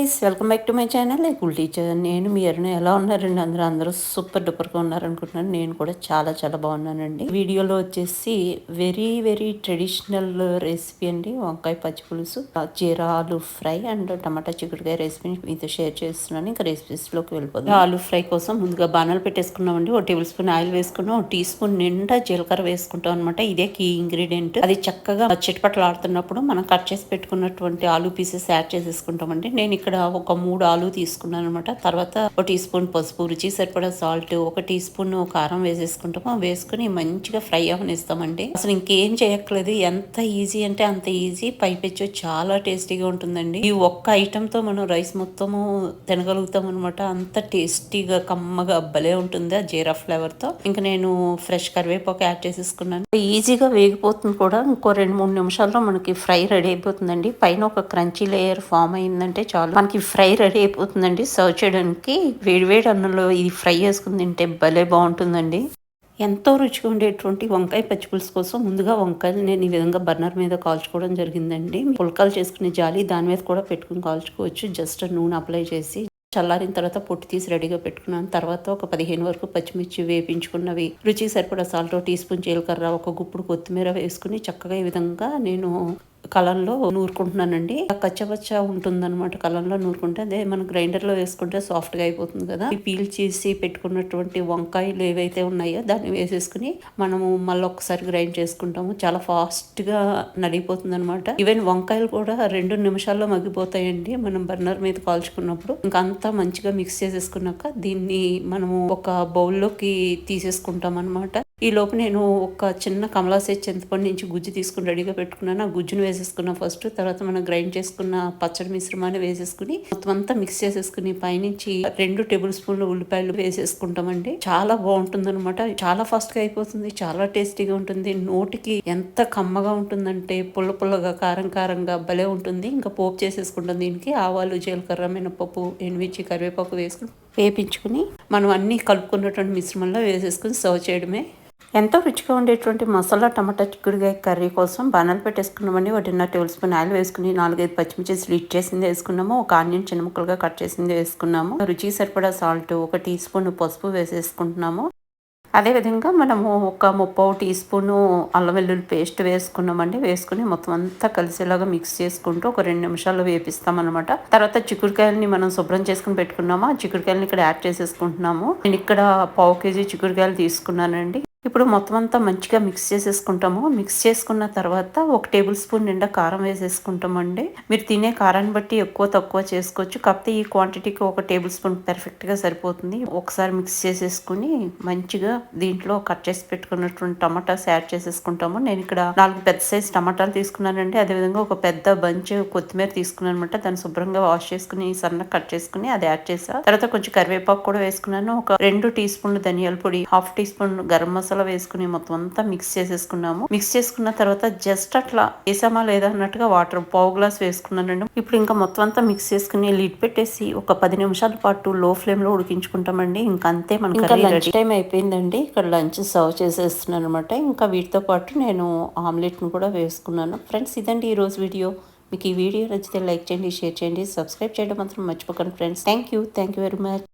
Guys welcome back to my channel లైకుల్ teacher నేను మీ అరుణ ఎలా ఉన్నారండి? అందరూ అందరూ సూపర్ డూపర్గా ఉన్నారనుకుంటున్నాను. నేను కూడా చాలా చాలా బాగున్నానండి. వీడియోలో వచ్చేసి వెరీ వెరీ ట్రెడిషనల్ రెసిపీ అండి. వంకాయ పచ్చి పులుసు జీరా ఆలు ఫ్రై అండ్ టమాటా చిక్కుడుకాయ రెసిపీ మీతో షేర్ చేస్తున్నాను. ఇంకా రెసిపీస్లోకి వెళ్ళిపోతుంది ఆలు ఫ్రై కోసం ముందుగా బాణాలు పెట్టేసుకున్నామండి. ఒక టేబుల్ స్పూన్ ఆయిల్ వేసుకున్నాం. ఒక టీ స్పూన్ నిండా జీలకర్ర వేసుకుంటాం అనమాట ఇదే కీ ఇంగ్రీడియంట్ అది చక్కగా చిట్పట్లు ఆడుతున్నప్పుడు మనం కట్ చేసి పెట్టుకున్నటువంటి ఆలు పీసెస్ యాడ్ చేసేసుకుంటామండి. నేను ఇక్కడ ఇక్కడ ఒక మూడు ఆలు తీసుకున్నాను అనమాట తర్వాత ఒక టీ స్పూన్ పసుపు రుచి సరిపడా సాల్ట్ ఒక టీ స్పూన్ కారం వేసేసుకుంటాము. వేసుకుని మంచిగా ఫ్రై అవనిస్తామండి. అసలు ఇంకేం చేయక్కర్లేదు. ఎంత ఈజీ అంటే అంత ఈజీ. పైపెచ్చు చాలా టేస్టీగా ఉంటుందండి. ఈ ఒక్క ఐటమ్తో మనం రైస్ మొత్తము తినగలుగుతాం అనమాట అంత టేస్టీగా కమ్మగా భలే ఉంటుంది ఆ జీరా ఫ్లేవర్తో ఇంకా నేను ఫ్రెష్ కరివేపాకు యాడ్ చేసేసుకున్నాను. ఈజీగా వేగిపోతుంది కూడా. ఇంకో రెండు మూడు నిమిషాల్లో మనకి ఫ్రై రెడీ అయిపోతుందండి. పైన ఒక క్రంచీ లేయర్ ఫామ్ అయిందంటే చాలు. మనకి ఫ్రై రెడీ అయిపోతుందండి. సర్వ్ చేయడానికి వేడివేడి అన్నంలో ఇది ఫ్రై చేసుకుని తింటే భలే బాగుంటుందండి. ఎంతో రుచిగా ఉండేటువంటి వంకాయ పచ్చిపులుసు కోసం ముందుగా వంకాయలు నేను ఈ విధంగా బర్నర్ మీద కాల్చుకోవడం జరిగిందండి. పుల్కాలు చేసుకునే జాలి దాని మీద కూడా పెట్టుకుని కాల్చుకోవచ్చు. జస్ట్ నూనె అప్లై చేసి చల్లారిన తర్వాత పొట్టు తీసి రెడీగా పెట్టుకున్నాను. తర్వాత ఒక పదిహేను వరకు పచ్చిమిర్చి వేపించుకున్నవి. రుచికి సరిపడా సాల్ట్ టీ స్పూన్ జీలకర్ర ఒక గుప్పుడు కొత్తిమీర వేసుకుని చక్కగా ఈ విధంగా నేను కలంలో నూరుకుంటున్నానండి. కచ్చపచ్చ అనమాట కలంలో నూరుకుంటే అదే మనం గ్రైండర్లో వేసుకుంటే సాఫ్ట్గా అయిపోతుంది కదా. పీల్ చేసి పెట్టుకున్నటువంటి వంకాయలు ఏవైతే ఉన్నాయో దాన్ని వేసేసుకుని మనము మళ్ళీ ఒకసారి గ్రైండ్ చేసుకుంటాము. చాలా ఫాస్ట్గా నలిగిపోతుంది అనమాట ఈవెన్ వంకాయలు కూడా రెండు నిమిషాల్లో మగ్గిపోతాయండి మనం బర్నర్ మీద కాల్చుకున్నప్పుడు. ఇంకా అంతా మంచిగా మిక్స్ చేసేసుకున్నాక దీన్ని మనము ఒక బౌల్లోకి తీసేసుకుంటాం అనమాట ఈ లోపు నేను ఒక చిన్న కమలాసే చింతపండు నుంచి గుజ్జు తీసుకుని రెడీగా పెట్టుకున్నాను. ఆ గుజ్జును వేసేసుకున్నా ఫస్ట్ తర్వాత మనం గ్రైండ్ చేసుకున్న పచ్చడి మిశ్రమాన్ని వేసేసుకుని మొత్తం అంతా మిక్స్ చేసేసుకుని పైనుంచి రెండు టేబుల్ స్పూన్లు ఉల్లిపాయలు వేసేసుకుంటామండి. చాలా బాగుంటుంది అనమాట చాలా ఫాస్ట్గా అయిపోతుంది. చాలా టేస్టీగా ఉంటుంది. నోటికి ఎంత కమ్మగా ఉంటుందంటే పుల్ల పుల్లగా కారం కారంగా భలే ఉంటుంది. ఇంకా పోపు చేసేసుకుంటాం దీనికి. ఆవాలు జీలకర్ర మినపప్పు ఎండుమిర్చి కరివేపాకు వేసుకుని వేపించుకుని మనం అన్ని కలుపుకున్నటువంటి మిశ్రమంలో వేసేసుకుని సర్వ్ చేయడమే. ఎంతో రుచిగా ఉండేటువంటి మసాలా టమాటా చిక్కుడుగాయ కర్రీ కోసం బాణాలు పెట్టేసుకున్నామండి. ఒకటిన్నర టేబుల్ స్పూన్ ఆయిల్ వేసుకుని నాలుగైదు పచ్చిమిర్చి స్లీట్ చేసింది వేసుకున్నాము. ఒక ఆనియన్ చిన్న ముక్కలుగా కట్ చేసింది వేసుకున్నాము. రుచికి సరిపడా సాల్ట్ ఒక టీ స్పూన్ పసుపు వేసేసుకుంటున్నాము. అదేవిధంగా మనము ఒక ముప్పై టీ స్పూను అల్లం వెల్లుల్లి పేస్ట్ వేసుకున్నామండి. వేసుకుని మొత్తం అంతా కలిసేలాగా మిక్స్ చేసుకుంటూ ఒక రెండు నిమిషాలు వేపిస్తామన్నమాట. తర్వాత చిక్కుడుకాయలని మనం శుభ్రం చేసుకుని పెట్టుకున్నాము? ఆ చిక్కుడుకాయలని ఇక్కడ యాడ్ చేసేసుకుంటున్నాము. నేను ఇక్కడ పావు కేజీ చిక్కుడుకాయలు తీసుకున్నానండి. ఇప్పుడు మొత్తం అంతా మంచిగా మిక్స్ చేసేసుకుంటాము. మిక్స్ చేసుకున్న తర్వాత ఒక టేబుల్ స్పూన్ నిండా కారం వేసేసుకుంటామండి. మీరు తినే కారాన్ని బట్టి ఎక్కువ తక్కువ చేసుకోవచ్చు. కాకపోతే ఈ క్వాంటిటీకి ఒక టేబుల్ స్పూన్ పర్ఫెక్ట్గా సరిపోతుంది. ఒకసారి మిక్స్ చేసేసుకుని మంచిగా దీంట్లో కట్ చేసి పెట్టుకున్నటువంటి టమాటాస్ యాడ్ చేసేసుకుంటాము. నేను ఇక్కడ నాలుగు పెద్ద సైజ్ టమాటాలు తీసుకున్నానండి. అదేవిధంగా ఒక పెద్ద బంచ్ కొత్తిమీర తీసుకున్నాను అనమాట దాన్ని శుభ్రంగా వాష్ చేసుకుని సన్న కట్ చేసుకుని అది యాడ్ చేసా. తర్వాత కొంచెం కరివేపాకు కూడా వేసుకున్నాను. ఒక రెండు టీ స్పూన్లు ధనియాల పొడి half teaspoon garam masala masala వేసుకుని మొత్తం అంతా మిక్స్ చేసేసుకున్నాము. మిక్స్ చేసుకున్న తర్వాత జస్ట్ అట్లా వేసామా లేదా అన్నట్టుగా వాటర్ పావు గ్లాస్ వేసుకున్నానండి ఇప్పుడు ఇంకా మొత్తం అంతా మిక్స్ చేసుకుని లిడ్ పెట్టేసి ఒక పది నిమిషాల పాటు లో ఫ్లేమ్లో ఉడికించుకుంటామండి. ఇంకా అంతే మనకి లంచ్ టైం అయిపోయిందండి. ఇక్కడ లంచ్ సర్వ్ చేసేస్తున్నాను అనమాట ఇంకా వీటితో పాటు నేను ఆమ్లెట్ను కూడా వేసుకున్నాను. ఫ్రెండ్స్ ఇదండి ఈ రోజు వీడియో మీకు ఈ వీడియో నచ్చితే లైక్ చేయండి షేర్ చేయండి సబ్స్క్రైబ్ చేయడం మాత్రం మర్చిపోకండి friends thank you thank you very much